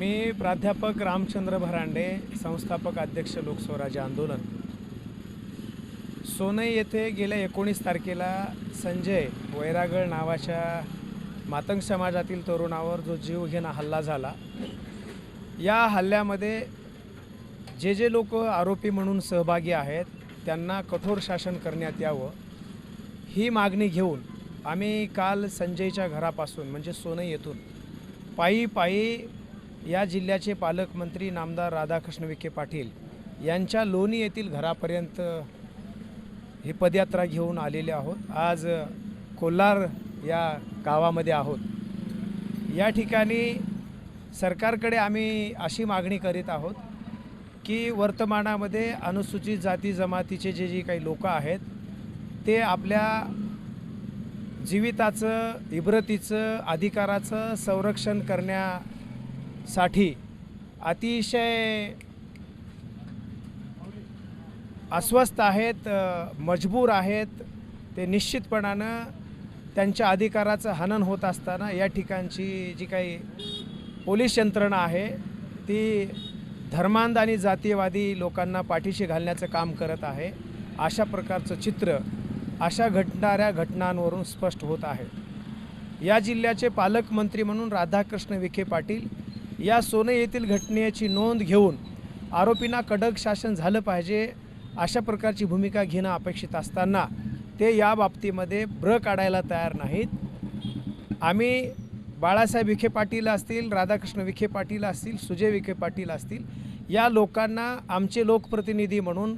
मी प्राध्यापक रामचंद्र भरांडे संस्थापक अध्यक्ष लोकस्वराज्य आंदोलन. सोनई येथे गेल्या एकोणीस तारखेला संजय वैरागळ नावाच्या मातंग समाजातील तरुणावर जो जीवघेणा हल्ला झाला. या हल्ल्यामध्ये जे जे लोक आरोपी म्हणून सहभागी आहेत त्यांना कठोर शासन करण्यात यावं ही मागणी घेऊन आम्ही काल संजयच्या घरापासून म्हणजे सोनई येथून पायी पायी या जिल्ह्याचे पालकमंत्री नामदार राधाकृष्ण विखे पाटील यांच्या लोणी येथील घरापर्यंत ही पदयात्रा घेऊन आलेले आहोत. आज कोल्हार या गावामध्ये आहोत. या ठिकाणी सरकारकडे आम्ही अशी मागणी करीत आहोत की वर्तमानामध्ये अनुसूचित जाती जमातीचे जे जे काही लोक आहेत ते आपल्या जीविताचं इब्रतीचं अधिकाराचं संरक्षण करण्या साठी अतिशय अस्वस्थ आहेत मजबूर आहेत. ते निश्चितपणानं त्यांच्या अधिकाराचं हनन होत असताना या ठिकाणची जी काही पोलीस यंत्रणा आहे ती धर्मांध आणि जातीयवादी लोकांना पाठीशी घालण्याचं काम करत आहे. अशा प्रकारचं चित्र अशा घडणाऱ्या घटनांवरून स्पष्ट होत आहे. या जिल्ह्याचे पालकमंत्री म्हणून राधाकृष्ण विखे पाटील या सोने येथील घटनेची नोंद घेऊन आरोपींना कडक शासन झालं पाहिजे अशा प्रकारची भूमिका घेणं अपेक्षित असताना ते या बाबतीमध्ये ब्र काढायला तयार नाहीत. आम्ही बाळासाहेब विखे पाटील असतील राधाकृष्ण विखे पाटील असतील सुजय विखे पाटील असतील या लोकांना आमचे लोकप्रतिनिधी म्हणून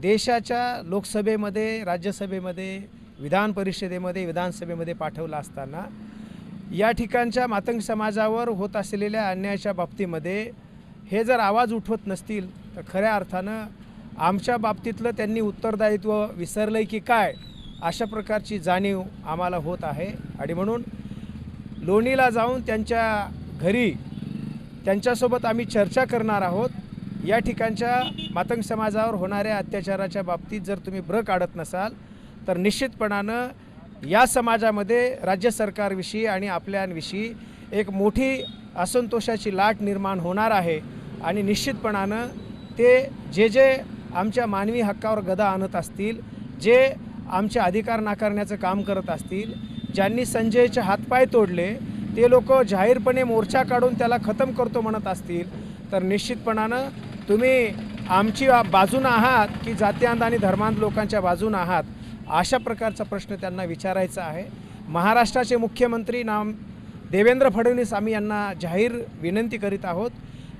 देशाच्या लोकसभेमध्ये राज्यसभेमध्ये विधान परिषदेमध्ये विधानसभेमध्ये पाठवलं असताना या ठिकाणच्या मातंग समाजावर होत असलेल्या अन्यायाच्या बाबतीमध्ये हे जर आवाज उठवत नसतील तर खऱ्या अर्थानं आमच्या बाबतीतलं त्यांनी उत्तरदायित्व विसरलं की काय अशा प्रकारची जाणीव आम्हाला होत आहे. आणि म्हणून लोणीला जाऊन त्यांच्या घरी त्यांच्यासोबत आम्ही चर्चा करणार आहोत. या ठिकाणच्या मातंग समाजावर होणाऱ्या अत्याचाराच्या बाबतीत जर तुम्ही ब्र काढत नसाल तर निश्चितपणानं या समाजामध्ये राज्य सरकारविषयी आणि आपल्यांविषयी एक मोठी असंतोषाची लाट निर्माण होणार आहे. आणि निश्चितपणानं ते जे जे आमच्या मानवी हक्कावर गदा आणत असतील जे आमचे अधिकार नाकारण्याचं काम करत असतील ज्यांनी संजयचे हातपाय तोडले ते लोक जाहीरपणे मोर्चा काढून त्याला खतम करतो म्हणत असतील तर निश्चितपणानं तुम्ही आमची बाजूनं आहात की जातीयांध आणि धर्मांध लोकांच्या बाजूनं आहात अशा प्रकारचा प्रश्न त्यांना विचारायचा आहे. महाराष्ट्राचे मुख्यमंत्री नाम देवेंद्र फडणवीस आम्ही यांना जाहीर विनंती करीत आहोत.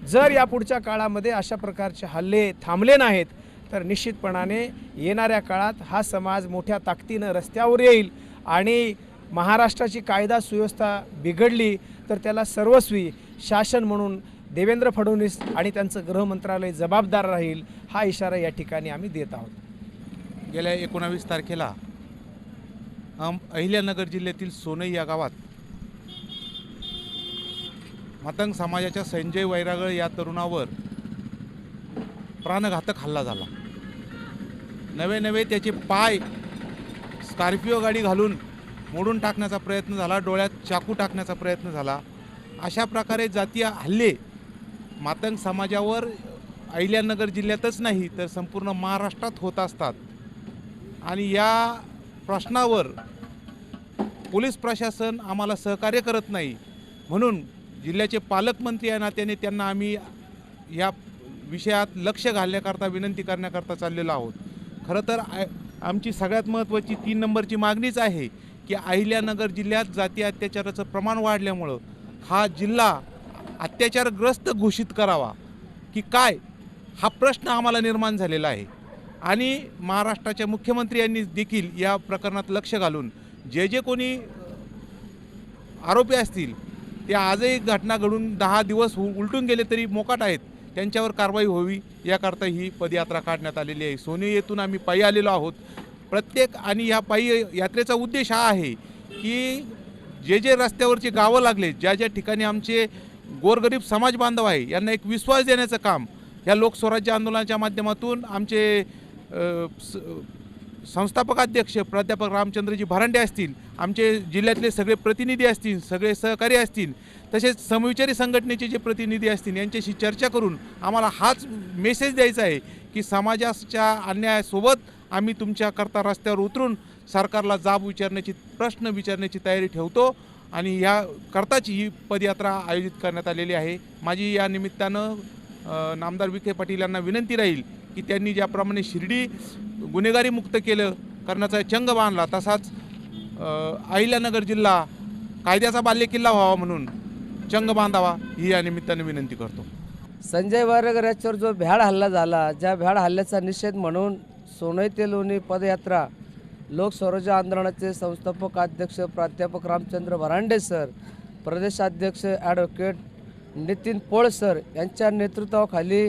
जर यापुढच्या काळामध्ये अशा प्रकारचे हल्ले थांबले नाहीत तर निश्चितपणाने येणाऱ्या काळात हा समाज मोठ्या ताकदीनं रस्त्यावर येईल आणि महाराष्ट्राची कायदा सुव्यवस्था बिघडली तर त्याला सर्वस्वी शासन म्हणून देवेंद्र फडणवीस आणि त्यांचं गृहमंत्रालय जबाबदार राहील हा इशारा या ठिकाणी आम्ही देत आहोत. गेल्या एकोणावीस तारखेला अहिल्यानगर जिल्ह्यातील सोनई या गावात मतंग समाजाच्या संजय वैरागळ या तरुणावर प्राणघातक हल्ला झाला. नवे नवे त्याचे पाय स्कॉर्पिओ गाडी घालून मोडून टाकण्याचा प्रयत्न झाला डोळ्यात चाकू टाकण्याचा प्रयत्न झाला. अशा प्रकारे जातीय हल्ले मातंग समाजावर अहिल्यानगर जिल्ह्यातच नाही तर संपूर्ण महाराष्ट्रात होत असतात. आणि या प्रश्नावर पोलीस प्रशासन आम्हाला सहकार्य करत नाही. म्हणून जिल्ह्याचे पालकमंत्री या नात्याने त्यांना आम्ही या विषयात लक्ष घालण्याकरता विनंती करण्याकरता चाललेलो आहोत. खरं तर आमची सगळ्यात महत्त्वाची तीन नंबरची मागणीच आहे की अहिल्यानगर जिल्ह्यात जाती अत्याचाराचं प्रमाण वाढल्यामुळं हा जिल्हा अत्याचारग्रस्त घोषित करावा. की काय? हा प्रश्न आम्हाला निर्माण झालेला आहे. आणि महाराष्ट्राच्या मुख्यमंत्री यांनी देखील या प्रकरणात लक्ष घालून जे जे कोणी आरोपी असतील ते आजही घटना घडून दहा दिवस उलटून गेले तरी मोकाट आहेत. त्यांच्यावर कारवाई व्हावी याकरता ही पदयात्रा काढण्यात आलेली आहे. सोनी येथून आम्ही पायी आलेलो आहोत. प्रत्येक आणि या पायी यात्रेचा उद्देश हा आहे की जे जे रस्त्यावरचे गावं लागले ज्या ज्या ठिकाणी आमचे गोरगरीब समाज बांधव आहे यांना एक विश्वास देण्याचं काम या लोकस्वराज्य आंदोलनाच्या माध्यमातून आमचे संस्थापक अध्यक्ष प्राध्यापक रामचंद्रजी भरांडे असतील आमचे जिल्ह्यातले सगळे प्रतिनिधी असतील सगळे सहकारी असतील तसेच समविचारी संघटनेचे जे प्रतिनिधी असतील यांच्याशी चर्चा करून आम्हाला हाच मेसेज द्यायचा आहे की समाजाच्या अन्यायासोबत आम्ही तुमच्याकरता रस्त्यावर उतरून सरकारला जाब विचारण्याची प्रश्न विचारण्याची तयारी ठेवतो आणि या करताच ही पदयात्रा आयोजित करण्यात आलेली आहे. माझी या निमित्तानं नामदार विखे पाटील यांना विनंती राहील की त्यांनी ज्याप्रमाणे शिर्डी गुन्हेगारी मुक्त केलं करण्याचा चंग बांधला तसाच अहिल्यानगर जिल्हा कायद्याचा बाल्यकिल्ला व्हावा म्हणून चंग बांधावा ही या निमित्ताने विनंती करतो. संजय वारकर जो भ्याड हल्ला झाला ज्या भ्याड हल्ल्याचा निषेध म्हणून सोनई ते लोणी पदयात्रा लोकस्वराज्य आंदोलनाचे संस्थापक अध्यक्ष प्राध्यापक रामचंद्र भरांडे सर प्रदेशाध्यक्ष ॲडव्होकेट नितीन पोळ सर यांच्या नेतृत्वाखाली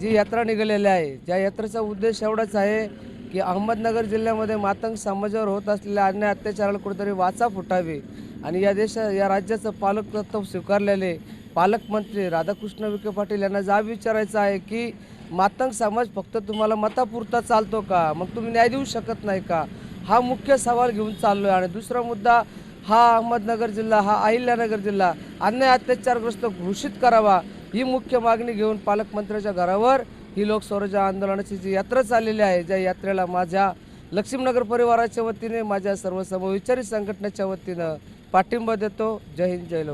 जी यात्रा निघालेली आहे ज्या यात्रेचा उद्देश एवढाच आहे की अहमदनगर जिल्ह्यामध्ये मातंग समाजावर होत असलेल्या अन्याय अत्याचाराला कुठेतरी वाचा फुटावी. आणि या देशा या राज्याचं पालकत्व स्वीकारलेले पालकमंत्री राधाकृष्ण विखे पाटील यांना जा विचारायचं आहे की मातंग समाज फक्त तुम्हाला मतापुरता चालतो का? मग तुम्ही न्याय देऊ शकत नाही का? हा मुख्य सवाल घेऊन चाललो आहे आणि दुसरा मुद्दा हा अहमदनगर जिल्हा हा अहिल्यानगर जिल्हा अन्याय अत्याचारग्रस्त घोषित करावा. ही मुख्य मागणी घेऊन पालकमंत्र्याच्या घरावर ही लोकस्वराज्य आंदोलनाची जी यात्रा चाललेली आहे ज्या यात्रेला माझ्या लक्ष्मीनगर परिवाराच्या वतीने माझ्या सर्व समविचारी संघटनेच्या वतीनं पाठिंबा देतो. जय हिंद जय लव